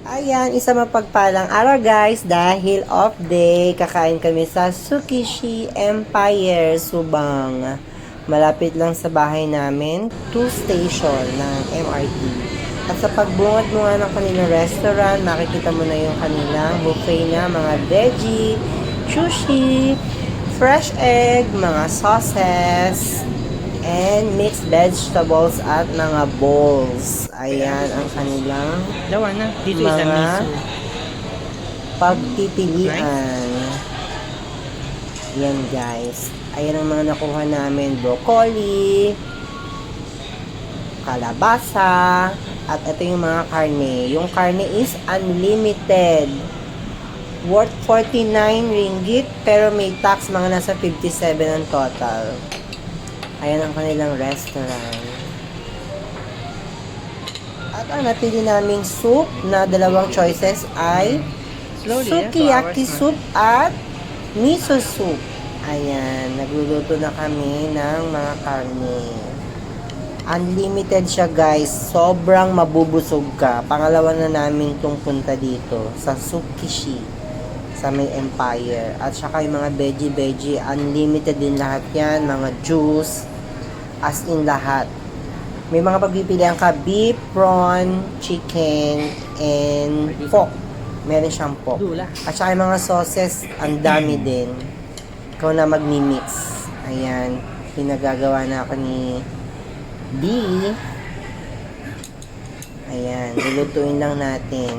Ayan, isa mapagpalang araw guys dahil off day. Kakain kami sa Sukishi Empire, Subang. Malapit lang sa bahay namin, two station ng MRT. At sa pagbungad mo nga ng kanilang restaurant, makikita mo na yung kanilang buffet na mga veggie, sushi, fresh egg, mga sauces, and mixed vegetables at mga bowls. Ayan ang kanilang Dawa na. Dito Mga- miso. pagpipilian. Yan guys. Ayan ang mga nakuha namin. Broccoli, kalabasa, at ito yung mga karne. Yung karne is unlimited. Worth 49 ringgit, pero may tax mga nasa 57 ang total. Ayan ang kanilang restaurant. At ang napili naming soup na dalawang choices ay Slowly, sukiyaki soup at miso soup. Ayan, nagluluto na kami ng mga karne. Unlimited siya guys. Sobrang mabubusog ka. Pangalawa na namin itong punta dito sa Sukishi sa may Empire. At saka yung mga veggie-veggie, unlimited din lahat yan. Mga juice, as in lahat. May mga pagpipilian ka, beef, prawn, chicken, and pork. Meron siyang pork. At saka yung mga sauces, ang dami din. Ikaw na magmi-mix. Ayan, pinagagawa na ako ni B. Ayan, lulutuin lang natin.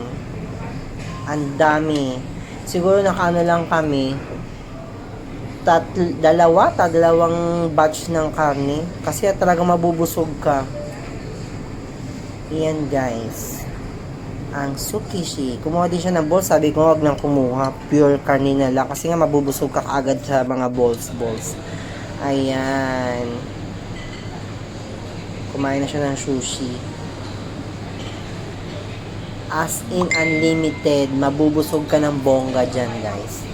Ang dami. Siguro nakaano lang kami. Tatl, dalawa, ta, dalawang batch ng karne. Kasi talaga mabubusog ka. Ayan guys ang sukishi. Kumuha din siya ng balls. Sabi ko, wag nang kumuha. Pure karne na lang. Kasi nga, mabubusog ka agad sa mga balls, balls. Ayan. Kumain na siya ng sushi. As in unlimited. Mabubusog ka ng bongga dyan, guys.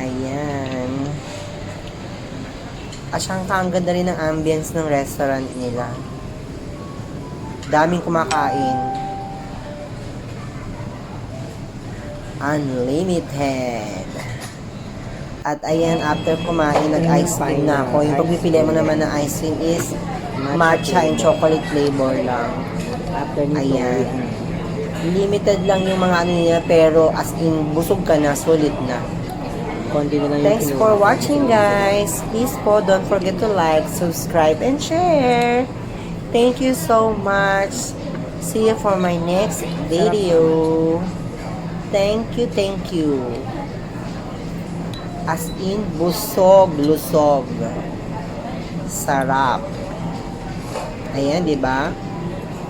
Ayan. At siyang ang ganda rin ng ambience ng restaurant nila daming kumakain. Unlimited. At ayan, after kumain, nag-ice cream na ako. Yung pagpipili mo naman ng ice cream is matcha and chocolate flavor lang. Ayan. Limited lang yung mga ano niya, pero as in, busog ka na, sulit na. Konti na lang yung Thanks for watching, guys. Please po, don't forget to like, subscribe, and share. Thank you so much. See you for my next video. Thank you, thank you. As in, busog, lusog. Sarap. Ayan, di ba?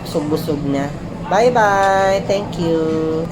Busog-busog na. Bye-bye. Thank you.